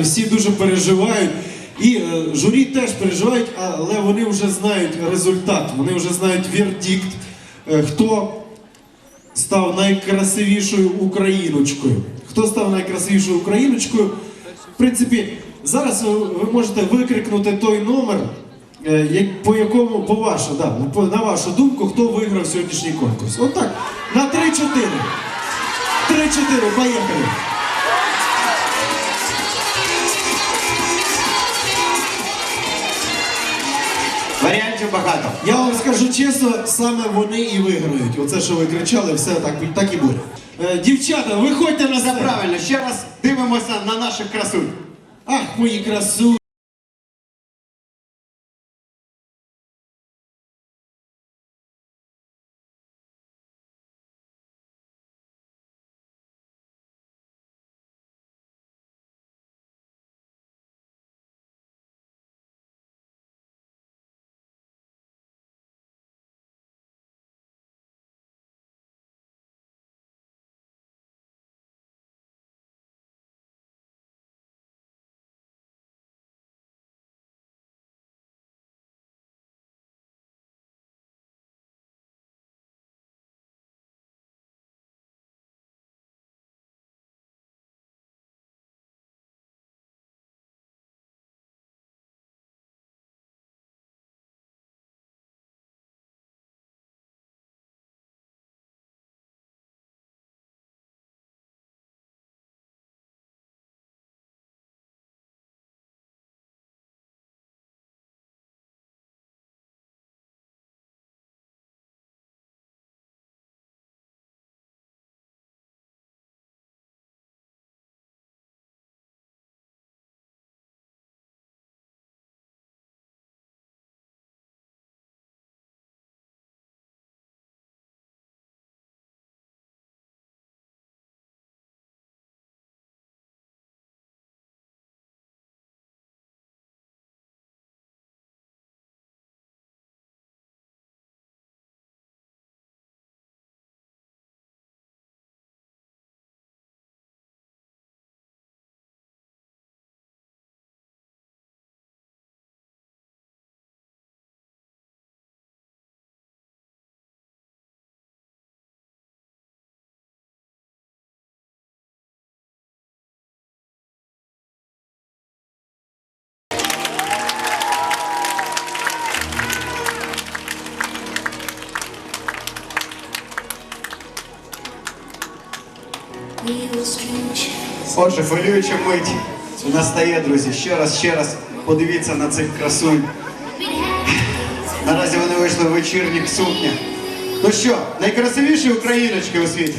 всі дуже переживають. І е, журі теж переживають, але вони вже знають результат, вони вже знають вердикт, е, хто став найкрасивішою україночкою. Хто став найкрасивішою україночкою? В принципі, зараз ви, ви можете викрикнути той номер, е, по якому, по вашу, да, на вашу думку, хто виграв сьогоднішній конкурс. Отак, на 3-4. 3-4, поїхали. Варіантів багато. Я вам скажу чесно, саме вони і виграють. Оце, що ви кричали, все так, так і буде. Е, дівчата, виходьте на Все правильно. Ще раз дивимося на наших красунь. Ах, мої красу. Отже, хвилююча мить настає, друзі. Ще раз, ще раз подивіться на цих красунь. Наразі вони вийшли в вечірніх сукнях. Ну що, найкрасивіші україночки у світі?